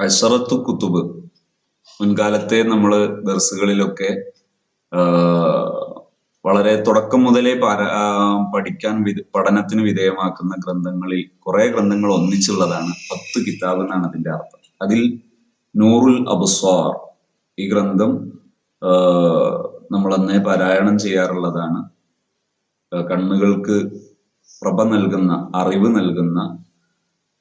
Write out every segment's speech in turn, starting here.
അഷറത്തു കുത്തുബ് മുൻകാലത്തെ നമ്മൾ ദർസുകളിലൊക്കെ വളരെ തുടക്കം മുതലേ പഠിക്കാൻ വിധ- പഠനത്തിന് വിധേയമാക്കുന്ന ഗ്രന്ഥങ്ങളിൽ കുറെ ഗ്രന്ഥങ്ങൾ ഒന്നിച്ചുള്ളതാണ്. പത്ത് കിതാബ് എന്നാണ് അതിന്റെ അർത്ഥം. അതിൽ നൂറുൽ അബുസ്വാർ ഈ ഗ്രന്ഥം നമ്മൾ അന്നേ പാരായണം ചെയ്യാറുള്ളതാണ്. കണ്ണുകൾക്ക് പ്രഭ നൽകുന്ന അറിവ് നൽകുന്ന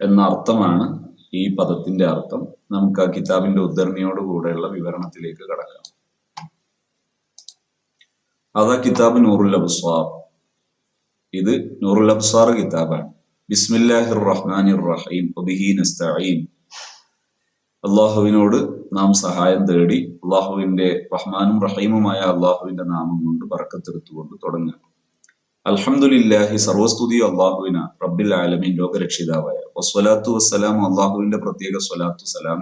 എന്ന അർത്ഥമാണ് ഈ പദത്തിന്റെ അർത്ഥം നമുക്ക് ആ കിതാബിന്റെ ഉദ്ധരണിയോട് കൂടെയുള്ള വിവരണത്തിലേക്ക് കടക്കാം. അതാ കിതാബ് നൂറുൽ അബ്സാർ ഇത് നൂറുൽ അബ്സാർ കിതാബാണ്. ബിസ്മില്ലാഹിർ റഹ്മാനിർ റഹീം അള്ളാഹുവിനോട് നാം സഹായം തേടി അള്ളാഹുവിന്റെ റഹ്മാനും റഹീമുമായ അള്ളാഹുവിന്റെ നാമം കൊണ്ട് പറക്കത്തെടുത്തുകൊണ്ട് തുടങ്ങുക അൽഹംദുലില്ലാഹി സർവസ്തുതി അള്ളാഹുവിന റബ്ബിൽ ആലമീൻ ലോകരക്ഷിതാവായ. വസ്വലാത്തു വസ്സലാം അള്ളാഹുവിന്റെ പ്രത്യേക സ്വലാത്തു സലാം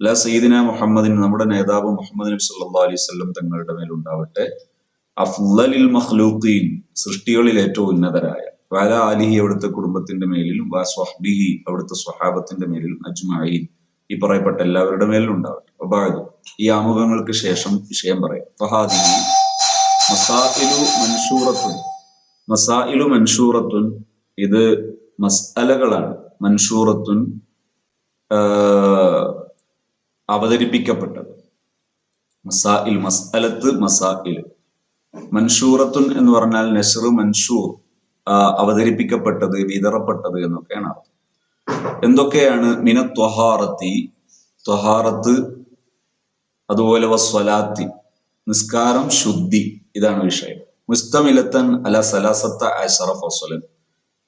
അല്ല സയ്യിദിന മുഹമ്മദിൻ നമ്മുടെ നേതാവ് മുഹമ്മദ് നബി സല്ലാ അലൈഹി വസല്ലം തങ്ങളുടെ മേലുണ്ടാവട്ടെ അഫ്ലലിൽ മഖ്ലൂഖീൻ സൃഷ്ടികളിൽ ഏറ്റവും ഉന്നതരായ. വാല അലിഹി അവിടുത്തെ കുടുംബത്തിന്റെ മേലിലും വാ സ്വഹ്ബിഹി അവിടുത്തെ സ്വഹാബത്തിന്റെ മേലിലും അജ്മഈൻ ഈ പറയപ്പെട്ട എല്ലാവരുടെ മേലിലും ഉണ്ടാവട്ടെ. വബഅദു ഈ ആമുഖങ്ങൾക്ക് ശേഷം വിഷയം പറയാം. ഫഹാദി മസായിലു മൻഷൂറത്തുൻ മസായിലു മൻഷൂറത്തുൻ. ഇത് മസ്അലകളാണ്. മൻഷൂറത്തുൻ അവതരിപ്പിക്കപ്പെട്ടത്. മസായിൽ മസ്അലത്ത് മസായിൽ. മൻഷൂറത്തുൻ എന്ന് പറഞ്ഞാൽ നസ്റ് മൻഷൂർ അവതരിപ്പിക്കപ്പെട്ടത് വിതറപ്പെട്ടത് എന്നൊക്കെയാണ് അർത്ഥം. എന്തൊക്കെയാണ്? മിന ത്വഹാറത്തി. ത്വഹാറത്ത് അതുപോലെ വസ്വലാത്തി. നിസ്കാരം ശുദ്ധി. ഇതാണ് വിഷയം. മുസ്തമിലത്തൻ അല സലാസത്ത അഷറ ഫസുലൻ.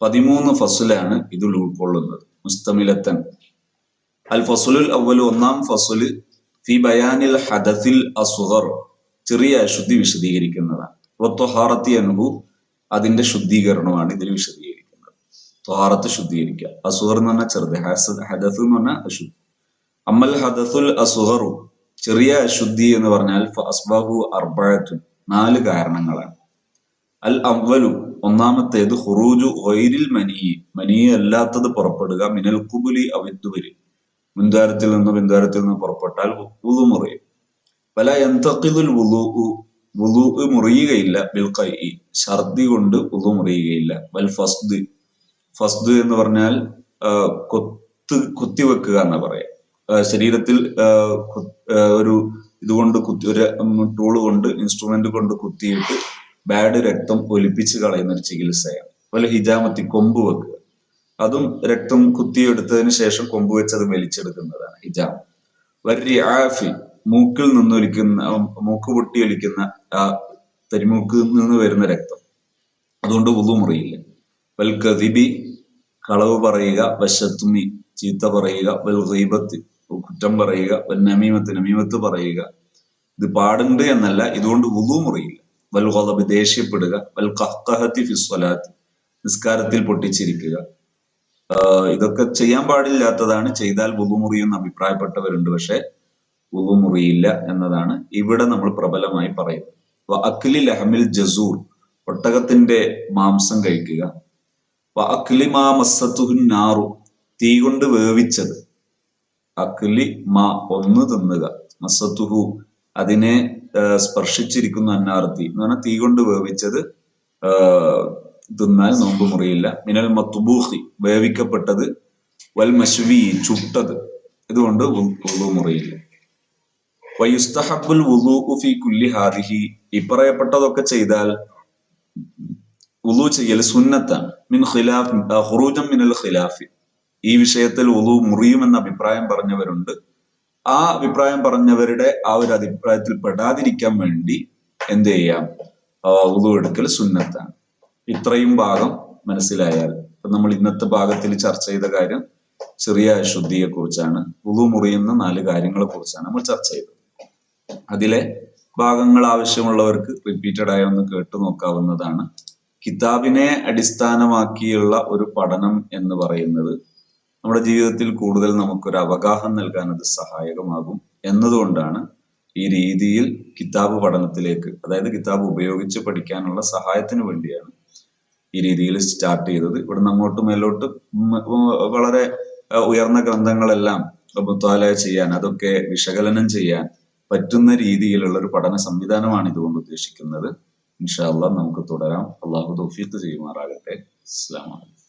പതിമൂന്ന് ഫസുലാണ് ഇതിൽ ഉൾക്കൊള്ളുന്നത്. മുസ്തമിലത്തൻ. അൽ ഫസുലുൽ അവലു ഒന്നാം ഫസുൽ ഫി ബയാനിൽ ഹദഫിൽ അസുഹർ ചെറിയ അശുദ്ധി വിശദീകരിക്കുന്നതാണ്. ത്വഹാറത്തി അനുഭു അതിന്റെ ശുദ്ധീകരണമാണ് ഇതിൽ വിശദീകരിക്കുന്നത്. ത്വഹാറത്ത് ശുദ്ധീകരിക്കുക. അസുഹർ എന്ന് പറഞ്ഞാൽ ചെറുത്. ഹദസ് എന്ന് പറഞ്ഞാൽ അശുദ്ധി അമ്മൽ ഹദസുൽ അസുഹറു ചെറിയ അശുദ്ധി എന്ന് പറഞ്ഞാൽ അസ്ബാഹു അർബഴത്തുൻ നാല് കാരണങ്ങളാണ്. അൽ അവലു ഒന്നാമത്തേത് ഹുറൂജു ഒയിരിൽ മനി മനി അല്ലാത്തത് പുറപ്പെടുക മിനൽ കുബുലി അവിദ്വരി. മുൻദ്വാരത്തിൽ നിന്ന് പിൻദ്വാരത്തിൽ നിന്ന് പുറപ്പെട്ടാൽ വുളു മുറിയും. പല എന്തക്കിതുൽ വുളു മുറിയുകയില്ല ബിൽ ഛർദി കൊണ്ട് വുളു മുറിയുകയില്ല വൽ ഫസ്ദ്. ഫസ്ദ് എന്ന് പറഞ്ഞാൽ കൊത്ത് കുത്തിവെക്കുക എന്നാ പറയാ. ശരീരത്തിൽ ഒരു ഇതുകൊണ്ട് കുത്തി ഒരു ടൂൾ കൊണ്ട് ഇൻസ്ട്രുമെന്റ് കൊണ്ട് കുത്തിയിട്ട് ബാഡ് രക്തം ഒലിപ്പിച്ച് കളയുന്ന ഒരു ചികിത്സയാണ് അതുപോലെ ഹിജാമത്തി കൊമ്പ് വെക്കുക. അതും രക്തം കുത്തിയെടുത്തതിന് ശേഷം കൊമ്പ് വെച്ച് അത് വലിച്ചെടുക്കുന്നതാണ് ഹിജാം. വരി ആഫി മൂക്കിൽ നിന്നൊലിക്കുന്ന മൂക്ക് പൊട്ടി ഒലിക്കുന്ന ആ തരിമൂക്കിൽ നിന്ന് വരുന്ന രക്തം. അതുകൊണ്ട് ഉതു മുറിയില്ല. വൽ കളവ് പറയുക വശത്തുമി ചീത്ത പറയുക വൽ റീബത്ത് കുറ്റം പറയുക വൽ നമീമത്ത് നമീമത്ത് പറയുക. ഇത് പാടുണ്ട് എന്നല്ല ഇതുകൊണ്ട് ഉതു മുറിയില്ല. വൽ ദേഷ്യപ്പെടുക വൽ കഹത്തി ഫിസ്വലാത്ത് നിസ്കാരത്തിൽ പൊട്ടിച്ചിരിക്കുക. ഇതൊക്കെ ചെയ്യാൻ പാടില്ലാത്തതാണ് ചെയ്താൽ എന്ന് അഭിപ്രായപ്പെട്ടവരുണ്ട് പക്ഷെ വുളു മുറിയില്ല എന്നതാണ് ഇവിടെ നമ്മൾ പ്രബലമായി പറയുന്നത്. വ അക്ലി ലഹമിൽ ജസൂർ ഒട്ടകത്തിന്റെ മാംസം കഴിക്കുക. വ അക്ലി മാ മസ്സത്തുഹുൻ നാറു തീ കൊണ്ട് വേവിച്ചത്. അക്ലി മാ ഒന്ന് തിന്നുക. മസത്തുഹു അതിനെ സ്പർശിച്ചിരിക്കുന്ന അന്നാർത്തി. എന്ന് പറഞ്ഞാൽ തീ കൊണ്ട് വേവിച്ചത് തിന്നാൽ നോമ്പ് മുറിയില്ല. മിനൽ മത്തുബൂഹി വേവിക്കപ്പെട്ടത്. വൽ മശ്വി ചുട്ടത്. ഇതുകൊണ്ട് ഉള്ളു മുറിയില്ല. വയുസ്തഹബുൽ ഫി കുല്ലി ഹാദിഹി ഇപ്പറയപ്പെട്ടതൊക്കെ ചെയ്താൽ വുളു ചെയ്യൽ സുന്നത്താണ്. മിൻ ഖിലാഫ് മിനൽ ഖിലാഫി. ഈ വിഷയത്തിൽ വുളു മുറിയുമെന്ന അഭിപ്രായം പറഞ്ഞവരുണ്ട്. ആ അഭിപ്രായം പറഞ്ഞവരുടെ ആ ഒരു അഭിപ്രായത്തിൽ പെടാതിരിക്കാൻ വേണ്ടി എന്ത് ചെയ്യാം? ആ, എടുക്കൽ സുന്നത്താണ്. ഇത്രയും ഭാഗം മനസ്സിലായാൽ. നമ്മൾ ഇന്നത്തെ ഭാഗത്തിൽ ചർച്ച ചെയ്ത കാര്യം ചെറിയ അശുദ്ധിയെ കുറിച്ചാണ് ഉതു മുറിയുന്ന നാല് കാര്യങ്ങളെ കുറിച്ചാണ് നമ്മൾ ചർച്ച ചെയ്തത്. അതിലെ ഭാഗങ്ങൾ ആവശ്യമുള്ളവർക്ക് റിപ്പീറ്റഡ് ആയി ഒന്ന് കേട്ടു നോക്കാവുന്നതാണ്. കിതാബിനെ അടിസ്ഥാനമാക്കിയുള്ള ഒരു പഠനം എന്ന് പറയുന്നത് നമ്മുടെ ജീവിതത്തിൽ കൂടുതൽ നമുക്കൊരു അവഗാഹം നൽകാൻ അത് സഹായകമാകും എന്നതുകൊണ്ടാണ് ഈ രീതിയിൽ കിതാബ് പഠനത്തിലേക്ക് അതായത് കിതാബ് ഉപയോഗിച്ച് പഠിക്കാനുള്ള സഹായത്തിന് വേണ്ടിയാണ് ഈ രീതിയിൽ സ്റ്റാർട്ട് ചെയ്തത്. ഇവിടെ അങ്ങോട്ട് മേലോട്ട് വളരെ ഉയർന്ന ഗ്രന്ഥങ്ങളെല്ലാം മുത്താല ചെയ്യാൻ അതൊക്കെ വിശകലനം ചെയ്യാൻ പറ്റുന്ന രീതിയിലുള്ള ഒരു പഠന സംവിധാനമാണ് ഇതുകൊണ്ട് ഉദ്ദേശിക്കുന്നത്. ഇൻഷാല്ല നമുക്ക് തുടരാം. അള്ളാഹു തൗഫീഖ് ചെയ്യുമാറാകട്ടെ. അലൈക്കും.